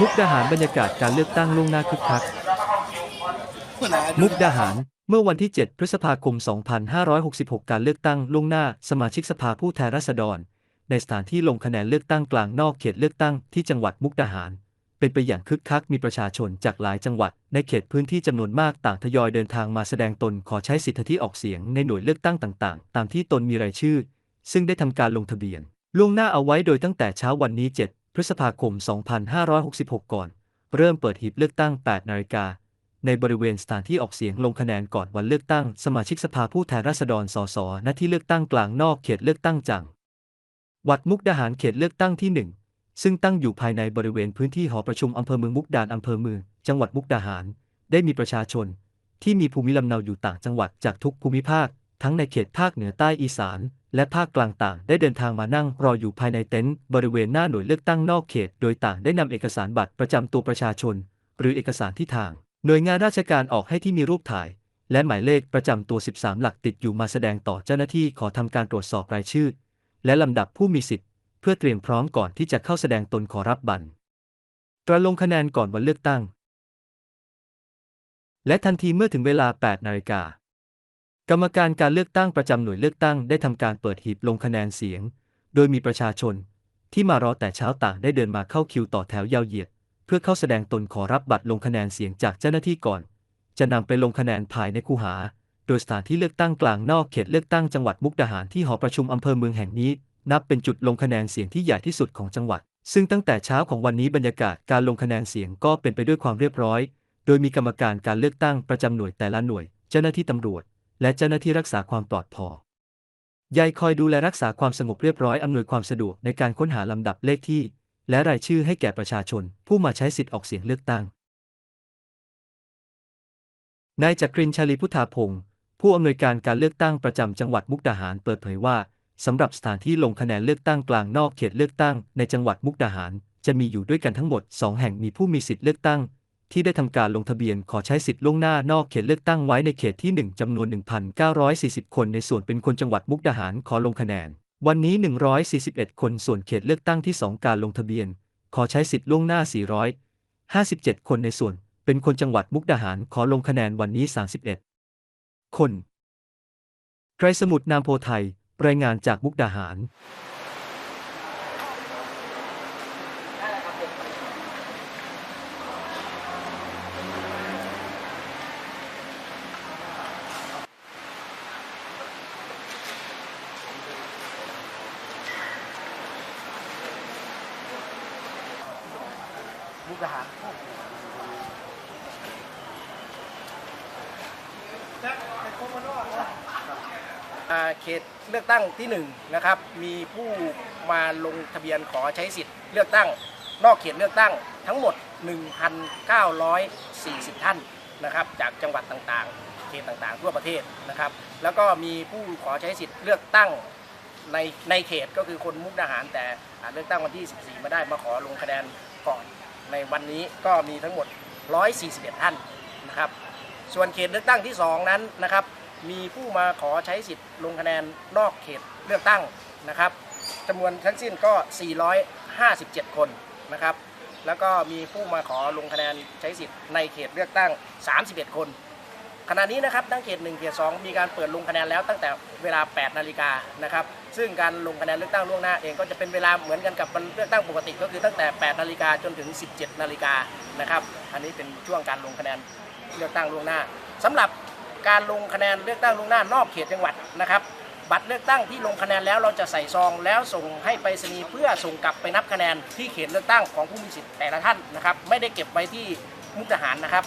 มุกดาหารบรรยากาศการเลือกตั้งล่วงหน้าคึกคัก มุกดาหาร เมื่อวันที่ 7 พฤษภาคม 2566 การเลือกตั้งล่วงหน้าสมาชิกสภาผู้แทนราษฎร ในสถานที่ลงคะแนนเลือกตั้งกลางนอกเขตเลือกตั้งที่จังหวัดมุกดาหาร เป็นไปอย่างคึกคักมีประชาชนจากหลายจังหวัด ในเขตพื้นที่จำนวนมากต่างทยอยเดินทางมาแสดงตนขอใช้สิทธิออกเสียงในหน่วยเลือกตั้งต่างๆ ตามที่ตนมีรายชื่อ ซึ่งได้ทำการลงทะเบียนล่วงหน้าเอาไว้โดยตั้งแต่เช้าวันนี้ 7 พฤษภาคม 2566 ก่อน เริ่มเปิดหีบเลือกตั้ง 8 นาฬิกา ในบริเวณสถานที่ออกเสียงลงคะแนนก่อนวันเลือกตั้ง สมาชิกสภาผู้แทนราษฎร สส ณ ที่เลือกตั้งกลางนอกเขตเลือกตั้งจังหวัดมุกดาหารเขตเลือกตั้งที่ 1 ซึ่งตั้งอยู่ภายในบริเวณพื้นที่หอประชุมอำเภอเมืองมุกดาหารอำเภอเมือง จังหวัดมุกดาหาร ได้มีประชาชน ที่มีภูมิลำเนาอยู่ต่างจังหวัดจากทุกภูมิภาค ทั้งในเขตภาคเหนือใต้อีสาน และภาคกลางต่างได้เดินทางมานั่งรออยู่ภายในเต็นท์บริเวณหน้าหน่วยเลือกตั้งนอกเขต โดยต่างได้นำเอกสารบัตรประจำตัวประชาชน หรือเอกสารที่ทาง หน่วยงานราชการออกให้ที่มีรูปถ่าย และหมายเลขประจำตัว 13 หลักติดอยู่มาแสดงต่อเจ้าหน้าที่ขอทำการตรวจสอบรายชื่อ และลำดับผู้มีสิทธิ์ เพื่อเตรียมพร้อมก่อนที่จะเข้าแสดงตนขอรับบัตรกระลงคะแนนก่อนวันเลือกตั้ง และทันทีเมื่อถึงเวลา 8 นาฬิกา กรรมการการเลือกตั้งประจำหน่วยเลือกตั้งได้ทำการเปิดหีบลงคะแนนเสียง โดยมีประชาชน ที่มารอแต่เช้าต่างได้เดินมาเข้าคิวต่อแถวยาวเหยียด เพื่อเข้าแสดงตนขอรับบัตรลงคะแนนเสียงจากเจ้าหน้าที่ก่อน จะนำไปลงคะแนนภายในคูหา โดยสถานที่เลือกตั้งกลางนอกเขตเลือกตั้งจังหวัดมุกดาหารที่หอประชุมอำเภอเมืองแห่งนี้ นับเป็นจุดลงคะแนนเสียงที่ใหญ่ที่สุดของจังหวัด ซึ่งตั้งแต่เช้าของวันนี้บรรยากาศการลงคะแนนเสียงก็เป็นไปด้วยความเรียบร้อย โดยมีกรรมการการเลือกตั้งประจำหน่วยแต่ละหน่วย เจ้าหน้าที่ตำรวจ และเจ้าหน้าที่รักษาความปลอดภัยยายคอยดูแลรักษาความสงบเรียบร้อยอำนวยความสะดวกในการค้นหาลำดับเลขที่ และรายชื่อให้แก่ประชาชน ผู้มาใช้สิทธิ์ออกเสียงเลือกตั้ง นายจักรินชาลีพุทธาพงศ์ผู้อำนวยการการเลือกตั้งประจำจังหวัดมุกดาหารเปิดเผยว่าสำหรับสถานที่ลงคะแนนเลือกตั้งกลางนอกเขตเลือกตั้งในจังหวัดมุกดาหาร จะมีอยู่ด้วยกันทั้งหมด 2 แห่งมีผู้มีสิทธิ์เลือกตั้ง ที่ได้ทำการลงทะเบียนขอใช้สิทธิ์ล่วงหน้านอกเขตเลือกตั้งไว้ในเขตที่ 1จำนวน 1,940 คนในส่วนเป็นคนจังหวัดมุกดาหารขอลงคะแนน วันนี้ 141 คนส่วนเขตเลือกตั้งที่ 2 การลงทะเบียน ขอใช้สิทธิ์ล่วงหน้า 457 คนในส่วน เป็นคนจังหวัดมุกดาหารขอลงคะแนนวันนี้ 31 คนไกรสมุทรนามโพไทย รายงานจากมุกดาหาร มุกดาหารเขตเลือกตั้งที่หนึ่งนะครับมีผู้มาลงทะเบียนขอใช้สิทธิ์เลือกตั้ง นอกเขตเลือกตั้งทั้งหมด 1,940 ท่านนะครับจากจังหวัดต่างๆ เขตต่างๆ ทั่วประเทศนะครับ แล้วก็มีผู้ขอใช้สิทธิ์เลือกตั้งในในเขตก็คือคนมุกดาหารแต่เลือกตั้งวันที่ 14 มาได้มาขอลงคะแนน ในวันนี้ก็มีทั้งหมด 141 ท่านนะครับ ส่วนเขตเลือกตั้งที่ 2 นั้นนะครับ มีผู้มาขอใช้สิทธิ์ลงคะแนนนอกเขตเลือกตั้งนะครับจำนวนทั้งสิ้นก็ 457 คนนะครับ แล้วก็มีผู้มาขอลงคะแนนใช้สิทธิ์ในเขตเลือกตั้ง 31 คน ณะนี้นะครับทั้งเขต1เขต2มีการเปิดลงคะแนนแล้วตั้งแต่เวลา 8 นาฬิกานะครับซึ่งการลงคะแนนเลือกตั้งล่วงหน้าเองก็จะเป็นเวลาเหมือนกันกับวันเลือกตั้งปกติ ก็คือตั้งแต่ 8 นาฬิกาจนถึง 17 นาฬิกานะครับอันนี้เป็นช่วงการลงคะแนนเลือกตั้งล่วงหน้าสำหรับการลงคะแนนเลือกตั้งล่วงหน้านอกเขตจังหวัดนะครับบัตรเลือกตั้งที่ลงคะแนนแล้วเราจะใส่ซองแล้วส่งให้ไปรษณีย์เพื่อส่งกลับไปนับคะแนนที่เขตเลือกตั้งของผู้มีสิทธิ์แต่ละท่านนะครับไม่ได้เก็บไว้ที่มุกดาหารนะครับ